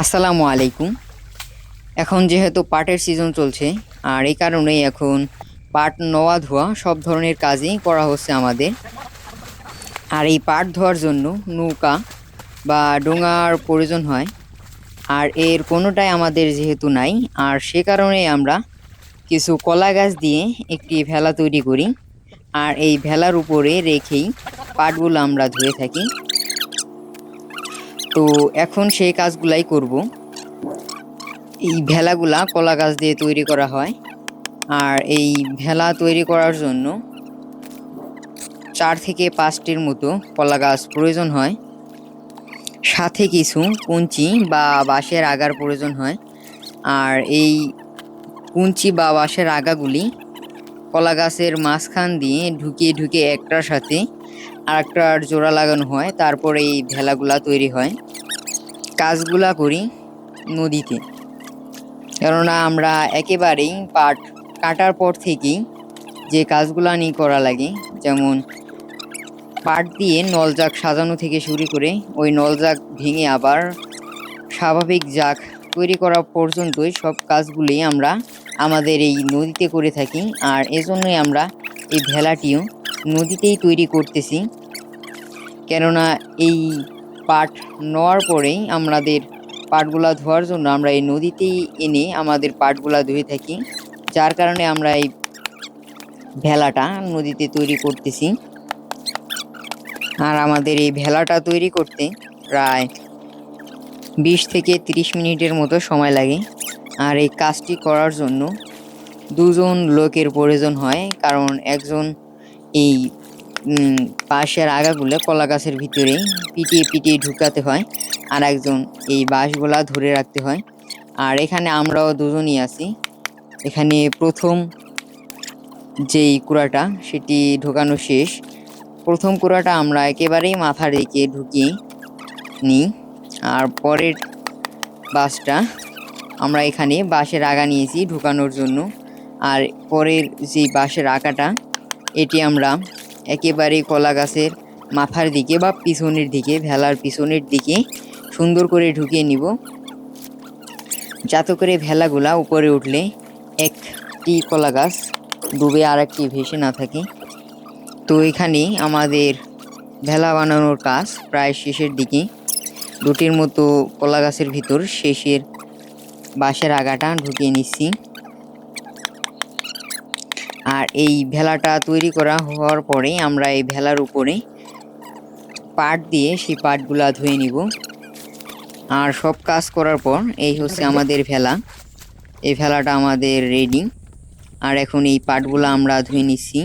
আসসালামু আলাইকুম। এখন যেহেতু পাটের সিজন চলছে, আর এই কারণেই এখন পাট, নোয়া, ধোয়া সব ধরনের কাজই করা হচ্ছে আমাদের। আর এই পাট ধোয়ার জন্য নৌকা বা ডোঙার প্রয়োজন হয়, আর এর কোনোটাই আমাদের যেহেতু নাই, আর সে কারণে আমরা কিছু কলা গাছ দিয়ে একটি ভেলা তৈরি করি, আর এই ভেলার উপরে রেখেই পাটগুলো আমরা ধুয়ে থাকি। তো এখন সেই কাজগুলাই করব। এই ভেলাগুলা কলা গাছ দিয়ে তৈরি করা হয়। আর এই ভেলা তৈরি করার জন্য চার থেকে পাঁচটির মতো কলা গাছ প্রয়োজন হয়। সাথে কিছু কুঞ্চি বা বাঁশের আগার প্রয়োজন হয়। আর এই কুঞ্চি বা বাঁশের আগাগুলি কলা গাছের মাঝখান দিয়ে ঢুকিয়ে ঢুকিয়ে একটার সাথে আরেকটার জোড়া লাগানো হয়, তারপরে এই ভেলাগুলা তৈরি হয়। কাজগুলা করি নদীতে। কেননা আমরা একেবারেই পাট কাটার পর থেকেই যে কাজগুলা নিয়ে করা লাগে, যেমন পাট দিয়ে নলজাক সাজানো থেকে শুরু করে ওই নলজাক ভেঙে আবার স্বাভাবিক জাক তৈরি করা পর্যন্তই সব কাজগুলি আমরা আমাদের এই নদীতে করে থাকি। আর এজন্যই আমরা এই ভেলাটিও নদীতেই তৈরি করতেছি। কেননা এই পাট নেওয়ার পরেই আমাদের পাটগুলা ধোয়ার জন্য আমরা এই নদীতেই এনে আমাদের পাটগুলা ধুয়ে থাকি। যার কারণে আমরা এই ভেলাটা নদীতে তৈরি করতেছি। আর আমাদের এই ভেলাটা তৈরি করতে প্রায় বিশ থেকে তিরিশ মিনিটের মতো সময় লাগে। আর এই কাজটি করার জন্য দুজন লোকের প্রয়োজন হয়, কারণ একজন এই বাঁশের আগাগুলো কলা গাছের ভিতরে পিটিয়ে পিটিয়ে ঢুকাতে হয় আর একজন এই বাঁশগুলা ধরে রাখতে হয়। আর এখানে আমরাও দুজনই আছি। এখানে প্রথম যেই কুড়াটা, সেটি ঢোকানো শেষ। প্রথম কুড়াটা আমরা একেবারেই মাথার দিকে ঢুকিয়ে নিই। আর পরের বাসটা আমরা এখানে বাঁশের আগা নিয়েছি ঢুকানোর জন্য। আর পরের যে বাঁশের আগাটা এটি আমরা একেবারে কলা গাছের মাথার দিকে বা পিছনের দিকে, ভেলার পিছনের দিকে সুন্দর করে ঢুকিয়ে নিব। যাতে করে ভেলাগুলা উপরে উঠলে একটি কলা গাছ ডুবে আর একটি ভেসে না থাকে। তো এখানে আমাদের ভেলা বানানোর কাজ প্রায় শেষের দিকে। দুটির মতো কলা গাছের ভিতর শেষের বাঁশের আগাটা ঢুকিয়ে নিচ্ছি। আর এই ভেলাটা তৈরি করা হওয়ার পরে আমরা এই ভেলার উপরে পাট দিয়ে সেই পাটগুলো ধুয়ে নিব। আর সব কাজ করার পর এই হচ্ছে আমাদের ভেলা। এই ভেলাটা আমাদের রেডি আর এখন এই পাটগুলো আমরা ধুয়ে নিচ্ছি।